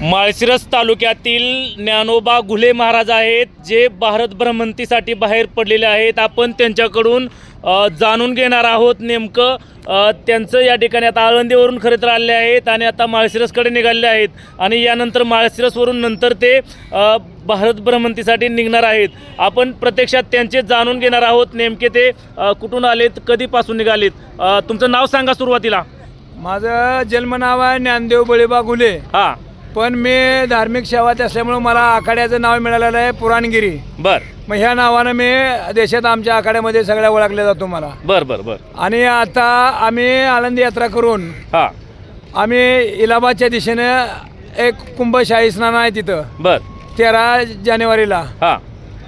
माळशिरस तालुक्यातील ज्ञानोबा घुले महाराज आहेत जे भारत भ्रमंतीसाठी बाहेर पडलेले आहेत. आपण त्यांच्याकडून जाणून घेणार आहोत नेमकं त्यांचं या ठिकाणी आता आळंदीवरून खरे तर आलेले आहेत आणि आता माळशिरसकडे निघालेले आहेत. आणि यानंतर माळशिरसवरून नंतर ते भारत भ्रमंतीसाठी निघणार आहेत. आपण प्रत्यक्षात त्यांचे जाणून घेणार आहोत नेमके ते कुठून आलेत कधीपासून निघालेत. तुमचं नाव सांगा सुरुवातीला. माझं जन्म नाव आहे ज्ञानदेव बळीबा घुले. हां. पण मी धार्मिक सेवात असल्यामुळं मला आखाड्याचं नाव मिळालेलं आहे पुराणगिरी. बर. मग ह्या नावानं मी देशात आमच्या आखाड्यामध्ये सगळ्या ओळखल्या जातो मला. बर बर बर. आणि आता आम्ही आनंदी यात्रा करून हां. आम्ही इलाहाबादच्या दिशेनं एक कुंभशाही स्नान आहे तिथं. बर. तेरा जानेवारीला. हां.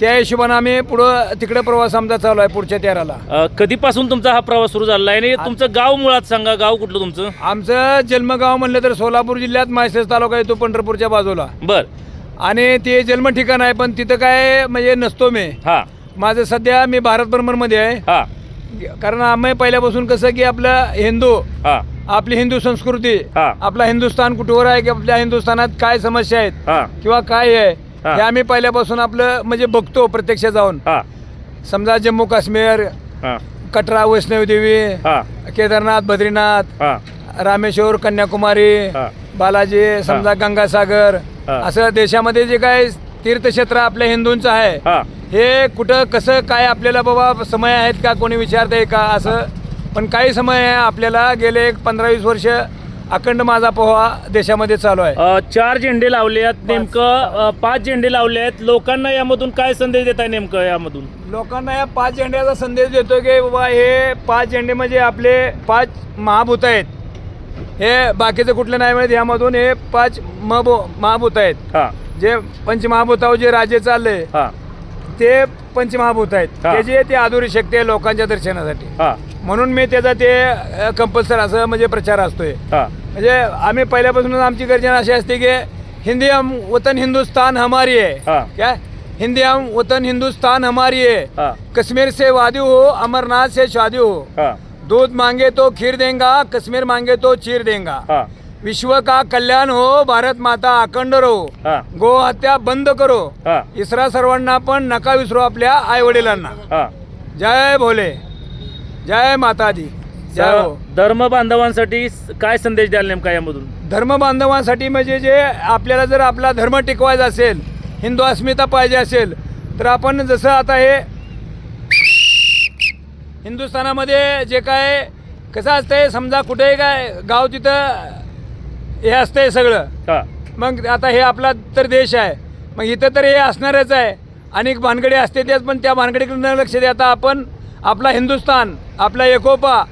त्या हिशोबानं आम्ही पुढं तिकडे प्रवास आमचा चालू आहे पुढच्या तेराला. अ, कधीपासून तुमचा हा प्रवास सुरू झाला आहे आणि तुमचं गाव मुळात सांगा गाव कुठलं तुमचं? आमचं जन्मगाव म्हणलं तर सोलापूर जिल्ह्यात माळशेज तालुका येतो पंढरपूरच्या बाजूला. बर. आणि ते जन्म ठिकाण आहे पण तिथं काय म्हणजे नसतो मी. हा. माझं सध्या मी भारत भ्रमणमध्ये आहे. हा. कारण आम्ही पहिल्यापासून कसं की आपलं हिंदू हा. आपली हिंदू संस्कृती हा. आपला हिंदुस्थान कुठवर आहे की आपल्या हिंदुस्थानात काय समस्या आहेत हा. किंवा काय आहे हा. हे आम्ही पहिल्यापासून आपलं म्हणजे बघतो प्रत्यक्ष जाऊन. हा. समजा जम्मू काश्मीर हा. कटरा वैष्णवदेवी हा. केदारनाथ बद्रीनाथ हा. रामेश्वर कन्याकुमारी हा. बालाजी समजा गंगासागर हा. असं देशामध्ये जे काय तीर्थक्षेत्र आपल्या हिंदूंचं आहे हा. हे कुठं कसं काय आपल्याला बाबा समय आहेत का? कोणी विचारतंय का? असं पण काही समय आहे आपल्याला गेले एक पंधरा वीस वर्ष अखंड माझा पोहा देशामध्ये चालू आहे. अ, चार झेंडे लावले आहेत नेमकं. अ, पाच झेंडे लावले आहेत. लोकांना यामधून काय संदेश देत आहे नेमकं यामधून? लोकांना या पाच झेंड्याचा संदेश देतो की बाबा हे पाच झेंडे म्हणजे आपले पाच महाभूत आहेत. हे बाकीचं कुठलं नाही मिळत यामधून हे पाच महबू महाभूत आहेत. हा. जे पंचमहाभूतावर जे राज्य चालले हा. ते पंचमहाभूत आहेत. हा. त्याची ती आधुरी शक्ती आहे लोकांच्या दर्शनासाठी. हा. म्हणून मी त्याचा ते कंपल्सर असं म्हणजे प्रचार असतोय. हा. म्हणजे आम्ही पहिल्यापासूनच आमची गर्जना अशी असते की हिंदी हम वतन हिंदुस्तान हमारी हाँ. है. क्या? हिंदी हम वतन हिंदुस्तान हमारी है. हा. कश्मीर से वादी हो अमरनाथ से शादी हो. दूध मांगे तो खीर देंगा कश्मीर मांगे तो चीर देंगा. विश्व का कल्याण हो भारत माता अखंड रहो. गो हत्या बंद करो. इसरा सर्वांना पण नका विसरू आपल्या आई वडिलांना जय भोले. जय माता दी हो. धर्म बांधवांसाठी स- काय संदेश द्याल नेमका यामधून? धर्म बांधवांसाठी म्हणजे जे आपल्याला जर आपला धर्म टिकवायचा असेल हिंदू अस्मिता पाहिजे असेल तर आपण जसं आता हे हिंदुस्थानामध्ये जे काय कसं असतंय समजा कुठेही काय गाव तिथं हे असतंय सगळं. हा. मग आता हे आपला तर देश आहे. मग इथं तर हे असणारच आहे. अनेक भानगडी असते त्याच पण त्या भानगडीकडे न लक्ष देता आपण आपला हिंदुस्थान आपला एकोपा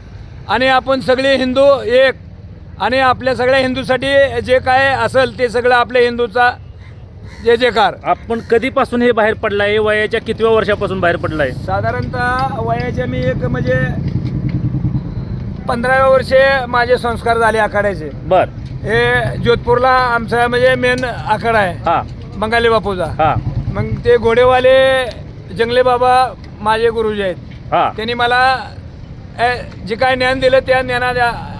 आणि आपण सगळे हिंदू एक. आणि आपल्या सगळ्या हिंदूसाठी जे काय असेल ते सगळं आपल्या हिंदूचा जय जयकार. आपण कधीपासून हे बाहेर पडलाय? वयाच्या कितव्या वर्षापासून बाहेर पडलाय? साधारणतः वयाच्या मी एक म्हणजे पंधराव्या वर्षे माझे संस्कार झाले आखाड्याचे. बर. हे जोधपूरला आमचा म्हणजे मेन आखाडा आहे. हा. बंगाली बापूचा. हा. मग ते घोडेवाले जंगले बाबा माझे गुरुजी आहेत. हा. त्यांनी मला जे काय ज्ञान दिलं त्या ज्ञाना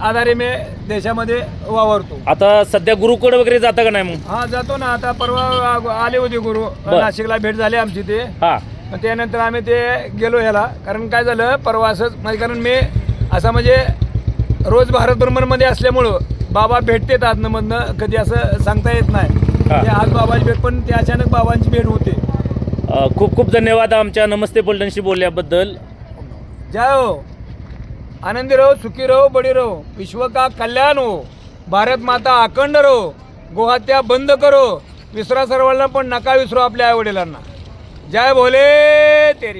आधारे मी देशामध्ये वावरतो. आता सध्या गुरुकडे वगैरे जाता का नाही मग? हा जातो ना. आता परवा आले होते गुरु. बर. नाशिकला भेट झाली आमची ते. हा. मग त्यानंतर आम्ही ते गेलो ह्याला. कारण काय झालं परवा असंच म्हणजे कारण मी असं म्हणजे रोज भारत भ्रमणमध्ये असल्यामुळं बाबा भेटतेत आतनमधनं कधी असं सांगता येत नाही. हा. ते आज बाबाची भेट पण ते अचानक बाबांची भेट होते. अ, खूप खूप धन्यवाद आमच्या नमस्ते बोलण्यांशी बोलल्याबद्दल. जय हो आनंदी रहो सुखी रहो बड़ी रहो. विश्व का कल्याण हो? भारत माता अखंड रहो. गोहत्या बंद करो. विसरा सर्वांना पण नका विसरू आपल्या आईवडिलांना. जय भोले तेरी.